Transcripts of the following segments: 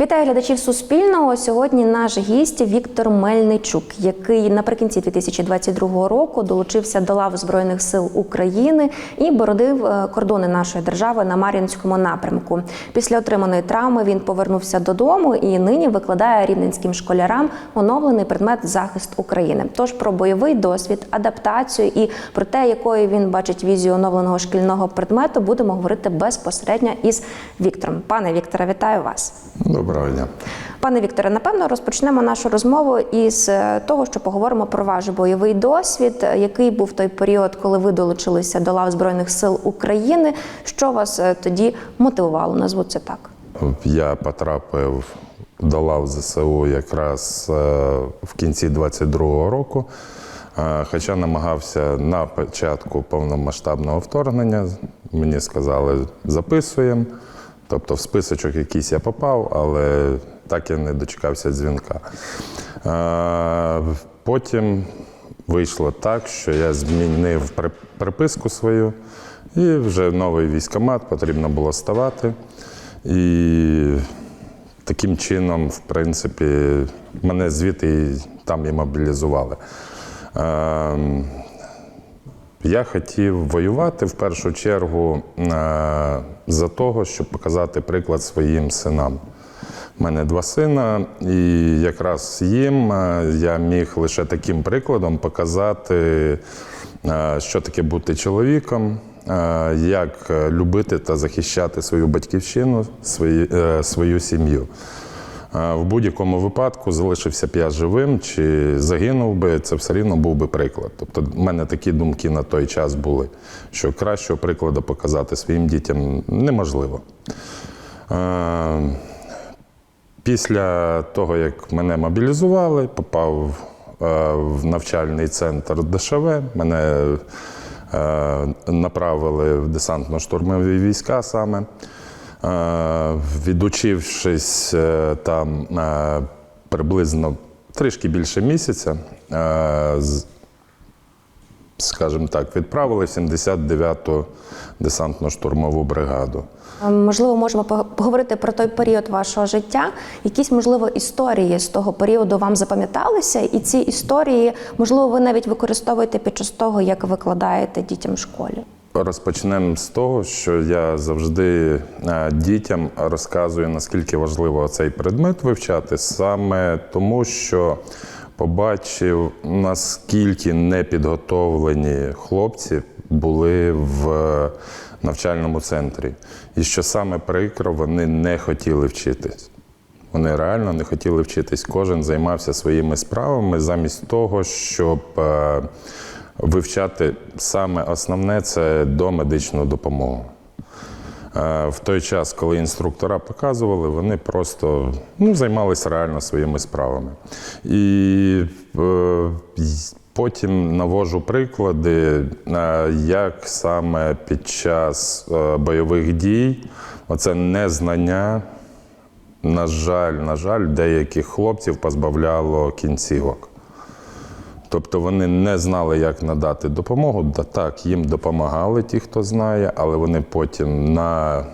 Вітаю глядачів Суспільного. Сьогодні наш гість Віктор Мельничук, який наприкінці 2022 року долучився до лав Збройних сил України і бородив е, кордони нашої держави на Мар'їнському напрямку. Після отриманої травми він повернувся додому і нині викладає рівненським школярам оновлений предмет захист України. Тож про бойовий досвід, адаптацію і про те, якою він бачить візію оновленого шкільного предмету, будемо говорити безпосередньо із Віктором. Пане Вікторе, вітаю вас. Доброго дня. Пане Вікторе, напевно, розпочнемо нашу розмову із е, того, що поговоримо про ваш бойовий досвід. Е, Який був той період, коли ви долучилися до лав Збройних сил України? Що вас е, тоді мотивувало? Назву це так. Я потрапив до лав ЗСУ якраз в кінці 22-го року. Хоча намагався на початку повномасштабного вторгнення, мені сказали, записуємо. Тобто в списочок якийсь я попав, але так я не дочекався дзвінка. Е, Потім вийшло так, що я змінив приписку свою, і вже новий військомат потрібно було ставати. І таким чином, в принципі, мене звідти там і мобілізували. Я хотів воювати в першу чергу е, за того, щоб показати приклад своїм синам. У мене два сина, і якраз їм е, я міг лише таким прикладом показати, е, що таке бути чоловіком, як любити та захищати свою батьківщину, свої, е, свою сім'ю. В будь-якому випадку залишився б я живим чи загинув би, це все рівно був би приклад. Тобто, в мене такі думки на той час були, що кращого прикладу показати своїм дітям неможливо. Після того, як мене мобілізували, попав в навчальний центр ДШВ, мене направили в десантно-штурмові війська саме. Е, Відучившись е, там е, приблизно трішки більше місяця, скажімо так, відправили 79-ту десантно-штурмову бригаду. Можливо, можемо поговорити про той період вашого життя. Якісь, можливо, історії з того періоду вам запам'яталися, і ці історії, можливо, ви навіть використовуєте під час того, як викладаєте дітям в школі. Розпочнемо з того, що я завжди е, дітям розказую, наскільки важливо цей предмет вивчати, саме тому, що побачив, наскільки непідготовлені хлопці були в навчальному центрі. І що саме прикро, вони не хотіли вчитись. Вони реально не хотіли вчитись. Кожен займався своїми справами замість того, щоб е, вивчати саме основне це домедичну допомогу. Е, В той час, коли інструктора показували, вони просто ну, займалися реально своїми справами. І е, потім навожу приклади, е, як саме під час е, бойових дій оце незнання на жаль, на жаль, деяких хлопців позбавляло кінцівок. Тобто вони не знали, як надати допомогу. Да так, їм допомагали ті, хто знає, але вони потім на е,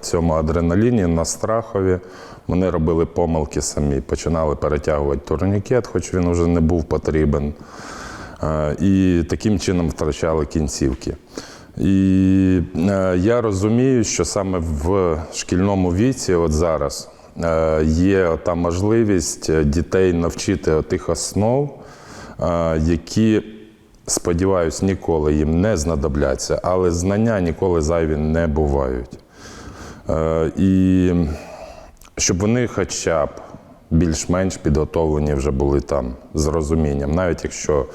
цьому адреналіні, на страхові, вони робили помилки самі. Починали перетягувати турнікет, хоч він вже не був потрібен. Е, І таким чином втрачали кінцівки. І е, я розумію, що саме в шкільному віці, от зараз, є та можливість дітей навчити тих основ, які, сподіваюсь, ніколи їм не знадобляться, але знання ніколи зайві не бувають. Е, І щоб вони хоча б більш-менш підготовлені вже були там з розумінням, навіть якщо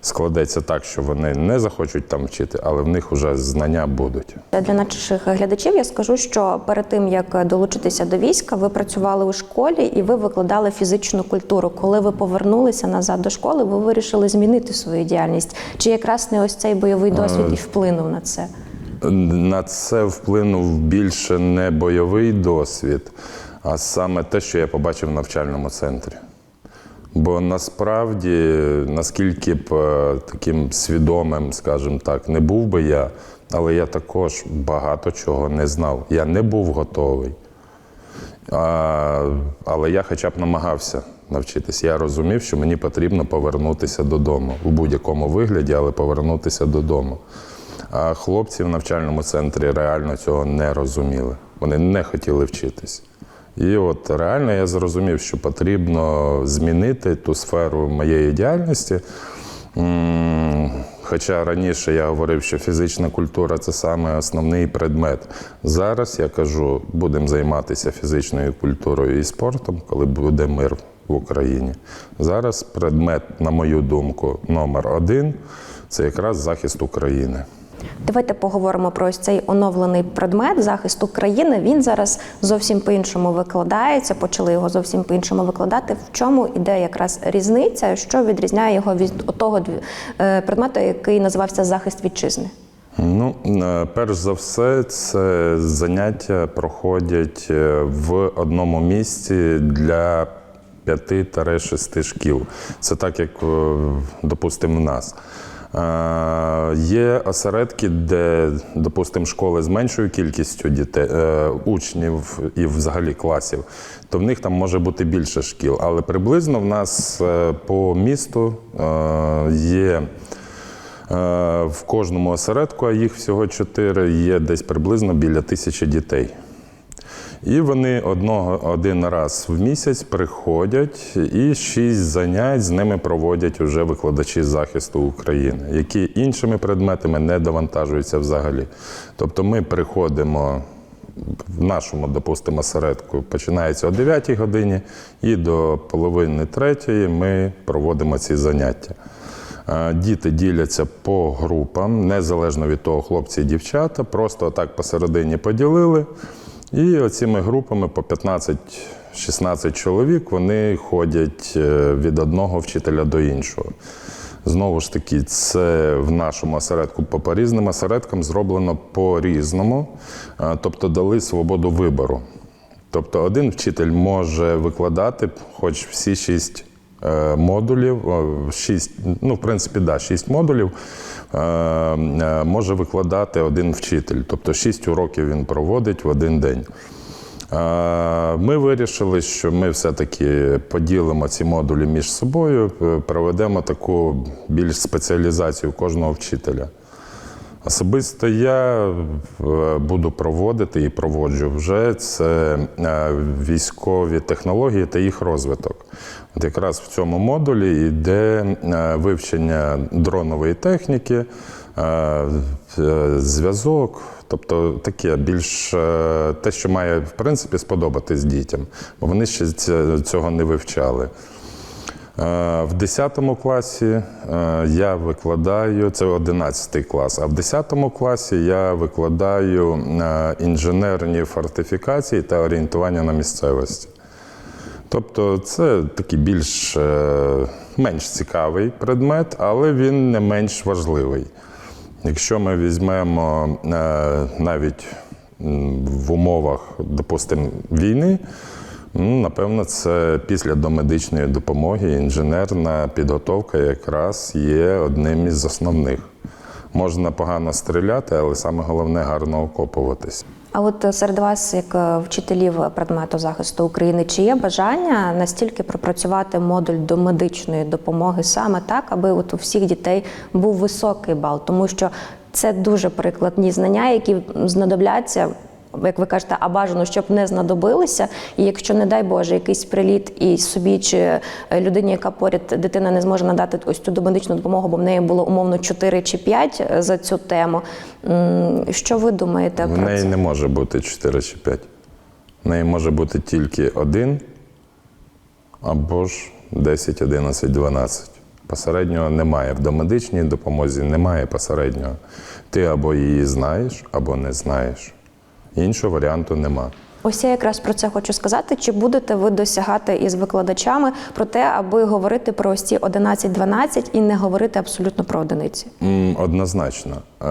складеться так, що вони не захочуть там вчити, але в них вже знання будуть. Для наших глядачів я скажу, що перед тим як долучитися до війська, ви працювали у школі і ви викладали фізичну культуру. Коли ви повернулися назад до школи, ви вирішили змінити свою діяльність. Чи якраз не ось цей бойовий досвід і вплинув на це? На це вплинув більше не бойовий досвід, а саме те, що я побачив в навчальному центрі. Бо насправді, наскільки б е, таким свідомим, скажімо так, не був би я, але я також багато чого не знав. Я не був готовий. А, але я хоча б намагався навчитися. Я розумів, що мені потрібно повернутися додому у будь-якому вигляді, але повернутися додому. А хлопці в навчальному центрі реально цього не розуміли. Вони не хотіли вчитись. І от реально я зрозумів, що потрібно змінити ту сферу моєї діяльності. Хоча раніше я говорив, що фізична культура це саме основний предмет. Зараз я кажу, будемо займатися фізичною культурою і спортом, коли буде мир в Україні. Зараз предмет, на мою думку, номер один це якраз захист України. Давайте поговоримо про ось цей оновлений предмет захисту країни. Він зараз зовсім по-іншому викладається. Почали його зовсім по-іншому викладати. В чому іде якраз різниця, що відрізняє його від того е, предмету, який називався захист вітчизни? Ну, е, перш за все, це заняття проходять е, в одному місці для 5-6 шкіл. Це так, як, допустимо, в нас. Е, Є осередки, де, допустимо, школи з меншою кількістю дітей, е, учнів і взагалі класів, то в них там може бути більше шкіл. Але приблизно в нас е, по місту є. В кожному осередку, а їх всього чотири, є десь приблизно біля тисячі дітей. І вони одного, один раз в місяць приходять і шість занять з ними проводять уже викладачі захисту України, які іншими предметами не довантажуються взагалі. Тобто ми приходимо в нашому, допустимо, осередку, починається о 9 годині, і до половини третьої ми проводимо ці заняття. Е, Діти діляться по групам, незалежно від того, хлопці і дівчата, просто так посередині поділили. І оціми групами по 15-16 чоловік вони ходять е, від одного вчителя до іншого. Знову ж таки, це в нашому осередку по по різним осередкам зроблено по-різному, е, тобто дали свободу вибору. Тобто один вчитель може викладати хоч всі шість модулів, о, шість, ну, в принципі, да, шість модулів е, е, може викладати один вчитель. Тобто шість уроків він проводить в один день. Е, Ми вирішили, що ми все-таки поділимо ці модулі між собою, е, проведемо таку більш спеціалізацію кожного вчителя. Особисто я е, буду проводити і проводжу вже це е, військові технології та їх розвиток. От якраз в цьому модулі йде е, вивчення дронової техніки, зв'язок, тобто таке більш те, що має в принципі сподобатись дітям, бо вони ще цього не вивчали. Е, В 10 класі е, я викладаю, це 11 клас, а в 10 класі я викладаю інженерні фортифікації та орієнтування на місцевості. Тобто це такий більш е, менш цікавий предмет, але він не менш важливий. Якщо ми візьмемо навіть в умовах, допустимо, війни, ну, напевно, це після домедичної допомоги інженерна підготовка якраз є одним із основних. Можна погано стріляти, але саме головне гарно окопуватись. А от е, серед вас, як е, вчителів предмету захисту України, чи є бажання настільки пропрацювати модуль до медичної допомоги саме так, аби от у всіх дітей був високий бал, тому що це дуже прикладні знання, які знадобляться. Як ви кажете, а бажано, щоб не знадобилися. І якщо, не дай Боже, якийсь приліт і собі чи е, людині, яка поряд дитина не зможе надати ось цю домедичну допомогу, бо в неї було умовно 4 чи 5 за цю тему. Що ви думаєте В про неї це? не може бути 4 чи 5. В неї може бути тільки один або ж 10, 11, 12. Посереднього немає. В домедичній допомозі немає посереднього. Ти або її знаєш, або не знаєш. Іншого варіанту нема. Ось я якраз про це хочу сказати. Чи будете ви досягати із викладачами про те, аби говорити про ось ці 11-12 і не говорити абсолютно про одиниці? Однозначно. Е,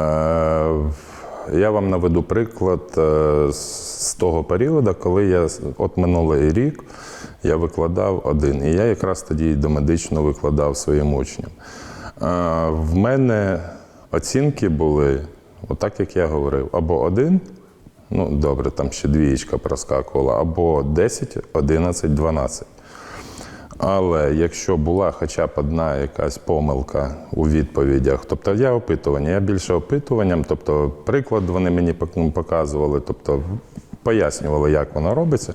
Я вам наведу приклад е, з того періоду, коли я от минулий рік я викладав один. І я якраз тоді домедично викладав своїм учням. Е, В мене оцінки були, отак як я говорив, або один, Ну, добре, там ще двієчка проскакувала, або 10, 11, 12. Але якщо була хоча б одна якась помилка у відповідях, тобто я опитування, я більше опитуванням, тобто приклад вони мені показували, тобто пояснювали, як воно робиться.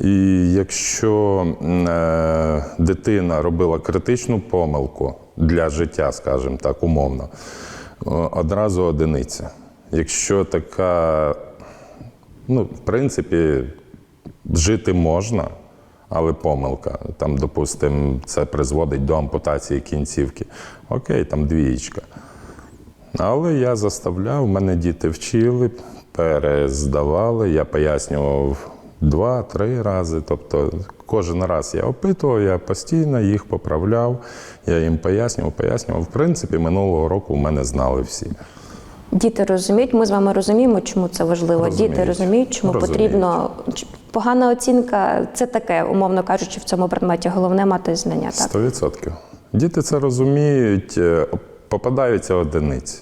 І якщо е, дитина робила критичну помилку для життя, скажімо так, умовно, одразу одиниця. Якщо така, ну, в принципі, жити можна, але помилка. Там, допустимо, це призводить до ампутації кінцівки. Окей, там двієчка. Але я заставляв, мене діти вчили, перездавали, я пояснював два-три рази. Тобто кожен раз я опитував, я постійно їх поправляв, я їм пояснював, пояснював. В принципі, минулого року в мене знали всі. Діти розуміють, ми з вами розуміємо, чому це важливо. Розуміють. Діти розуміють, чому Розуміють. потрібно погана оцінка це таке, умовно кажучи, в цьому предметі головне мати знання. Так Сто відсотків. Діти це розуміють, е, попадаються одиниці,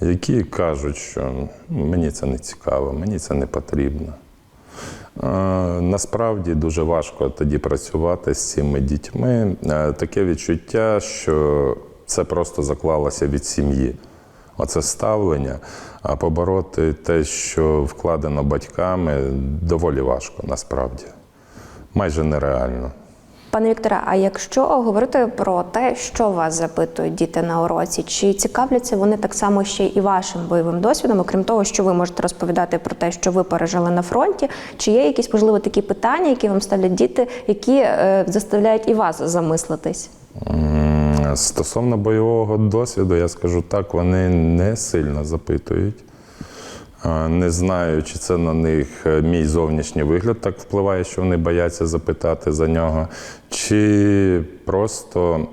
які кажуть, що «Ну, мені це не цікаво, мені це не потрібно. Насправді дуже важко тоді працювати з цими дітьми. Е, Таке відчуття, що це просто заклалося від сім'ї. Оце ставлення, а побороти те, що вкладено батьками, доволі важко насправді. Майже нереально. Пане Вікторе, а якщо говорити про те, що вас запитують діти на уроці, чи цікавляться вони так само ще і вашим бойовим досвідом, окрім того, що ви можете розповідати про те, що ви пережили на фронті, чи є якісь можливо такі питання, які вам ставлять діти, які е, заставляють і вас замислитись? М, Стосовно бойового досвіду, я скажу так, вони не сильно запитують. Не знаю, чи це на них е, мій зовнішній вигляд так впливає, що вони бояться запитати за нього, чи просто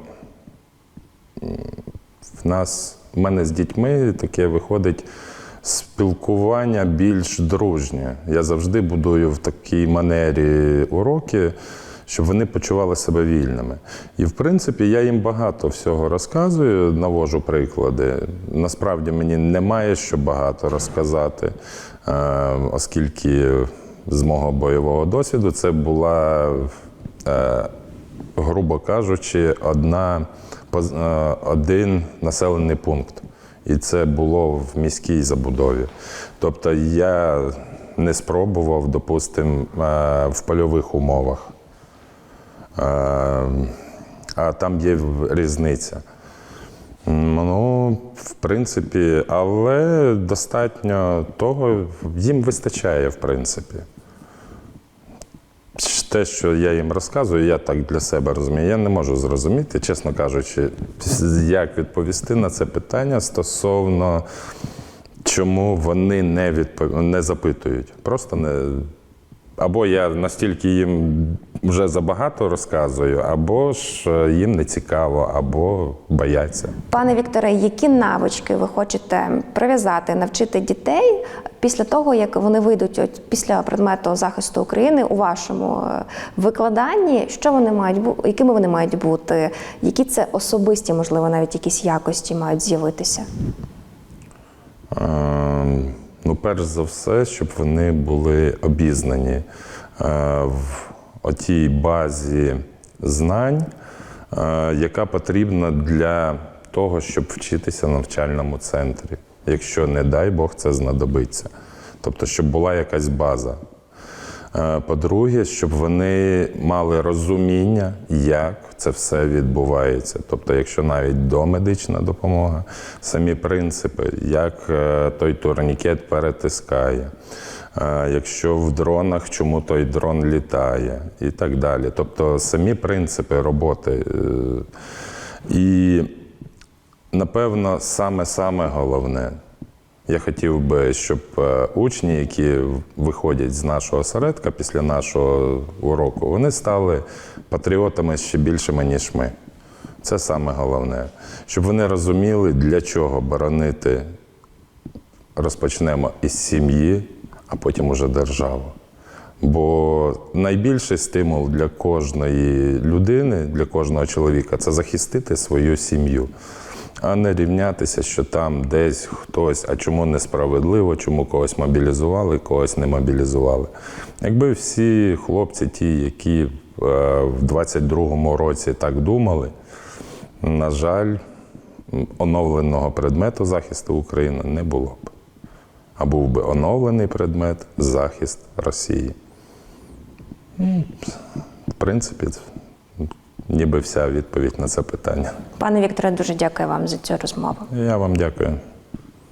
в нас, в мене з дітьми таке виходить спілкування більш дружнє. Я завжди будую в такій манері уроки, щоб вони почували себе вільними. І в принципі я їм багато всього розказую, навожу приклади. Насправді мені немає що багато розказати, е, оскільки з мого бойового досвіду це була, е, грубо кажучи, одна, е, один населений пункт. І це було в міській забудові. Тобто я не спробував, допустимо, в польових умовах. А там є різниця. Ну, в принципі, але достатньо того, їм вистачає, в принципі. Те, що я їм розказую, я так для себе розумію. Я не можу зрозуміти, чесно кажучи, як відповісти на це питання стосовно чому вони не, відпов... не запитують. Просто не. Або я настільки їм вже забагато розказую, або ж е, їм не цікаво, або бояться. Пане Вікторе, які навички ви хочете прив'язати, навчити дітей після того, як вони вийдуть от після предмету захисту України у вашому е, викладанні? Що вони мають якими вони мають бути? Які це особисті, можливо, навіть якісь якості мають з'явитися? Е, Ну, перш за все, щоб вони були обізнані е, в отій базі знань, е, яка потрібна для того, щоб вчитися в навчальному центрі, якщо, не дай Бог, це знадобиться. Тобто, щоб була якась база. Е, По-друге, щоб вони мали розуміння, як це все відбувається. Тобто, якщо навіть домедична допомога, самі принципи, як е, той турнікет перетискає, якщо в дронах, чому той дрон літає, і так далі. Тобто самі принципи роботи. е, І напевно, саме-саме головне. Я хотів би, щоб е, учні, які виходять з нашого осередка після нашого уроку, вони стали патріотами ще більшими, ніж ми. Це саме головне. Щоб вони розуміли, для чого боронити розпочнемо із сім'ї, а потім уже державу. Бо найбільший стимул для кожної людини, для кожного чоловіка це захистити свою сім'ю. а не рівнятися, що там десь хтось, а чому несправедливо, чому когось мобілізували, когось не мобілізували. Якби всі хлопці, ті, які е, в 22-му році так думали, на жаль, оновленого предмету захисту України не було б. А був би оновлений предмет захист Росії. В принципі, ніби вся відповідь на це питання. Пане Вікторе, дуже дякую вам за цю розмову. Я вам дякую.